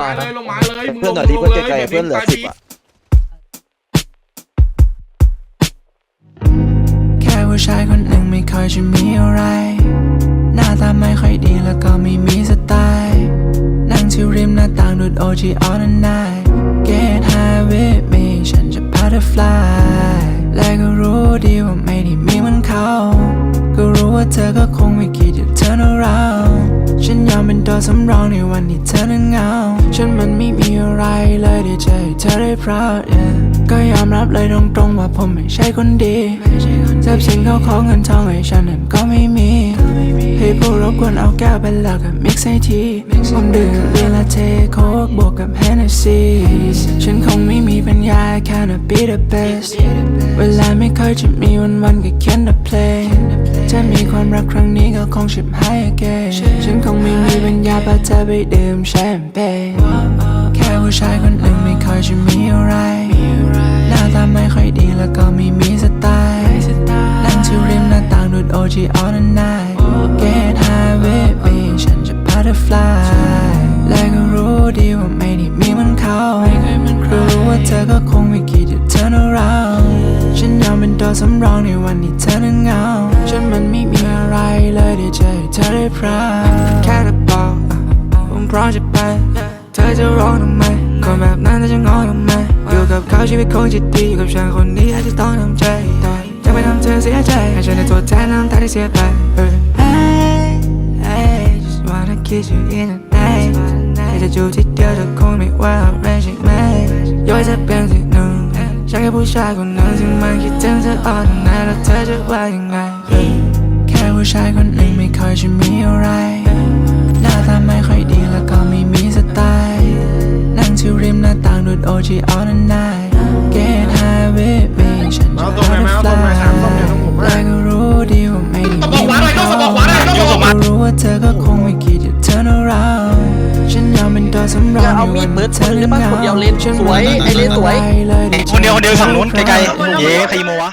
ตายนะลงมาเลยมึงเพื่อนหน่อยที่เพื่อนไกลๆเพื่อนเหลือสิบอะ แค่ผู้ชายคนหนึ่งไม่ค่อยจะมีอะไร หน้าตาไม่ค่อยดีแล้วก็ไม่มีสไตล์ นั่งที่ริมหน้าต่างดูด OG all the night Get high with me ฉันจะพาเธอ fly และก็รู้ดีว่าไม่ได้มีเหมือนเขา ก็รู้ว่าเธอก็คง ฉันยอมเป็นตัวสำรองในวันที่เธอนั้นเหงา ฉันมันไม่มีอะไรเลยที่จะให้เธอได้ proud yeah ก็ยอมรับเลยตรงๆว่าผมไม่ใช่คนดีทรัพย์สินเขาของเงินทองให้ฉันนั้นก็ไม่มี ให้พวกรบกวนเอาแก้วไปแล้วก็ mix ให้ทีผมดื่มเบียร์ละเทโค้กบวกกับ Hennessy ฉันคงไม่มีปัญญาแค่ to be the best เวลาไม่เคยจะมีวันวันๆก็เขียนแต่เพลง ความรักครั้งนี้ก็คงชิบหาย again ฉันคงไม่มีปัญญาพาเธอไปดื่มแชมเปญแค่ผู้ชายคนหนึ่งไม่ค่อยจะมีอะไร หน้าตาไม่ค่อยดีแล้วก็ไม่มีสไตล์นั่งที่ริมหน้าต่างดูด OG all the night Get high with me ฉันจะพาเธอ fly และก็รู้ดีว่าไม่ได้มีเหมือนเขาก็รู้ว่าเธอก็คง เป็นตัวสำรองในวันที่เธอนั้นเหงา ฉันมันไม่มีอะไรเลยที่จะให้เธอได้ proud แค่เธอบอกผมพร้อมจะไป เธอจะร้องทำไมคนแบบนั้นเธอจะงอทำไมอยู่กับเขาชีวิตคงจะดีอยู่กับฉันคนนี้อาจจะต้องทำใจแต่จะไปทำเธอเสียใจให้ฉันได้ตัวแทนน้ำตาที่เสียไป Hey, hey, just wanna kiss you in the night แต่จะอยู่ที่เดียวเธอคงไม่ว่าอะไรใช่ไหมย้อยจะเป็นสิ่ง ผู้ชายคนหนึ่งที่มันคิดถึงเธออ่อนไหนแล้วเธอจะว่ายังไง แค่ผู้ชายคนหนึ่งไม่ค่อยจะมีอะไรหน้าตาไม่ค่อยดีแล้วก็ไม่มีสไตล์นั่งที่ริมหน้าต่างดูด OG all the night Get ยอมเป็นตัวสำรองอย่าเอามีดเปิดปืนได้ปะคนเดียวเลนสวยไอ้เลนสวยเลยคนเดียวคนเดียวฝั่งนู้นไกลๆเย้ใครโมวะ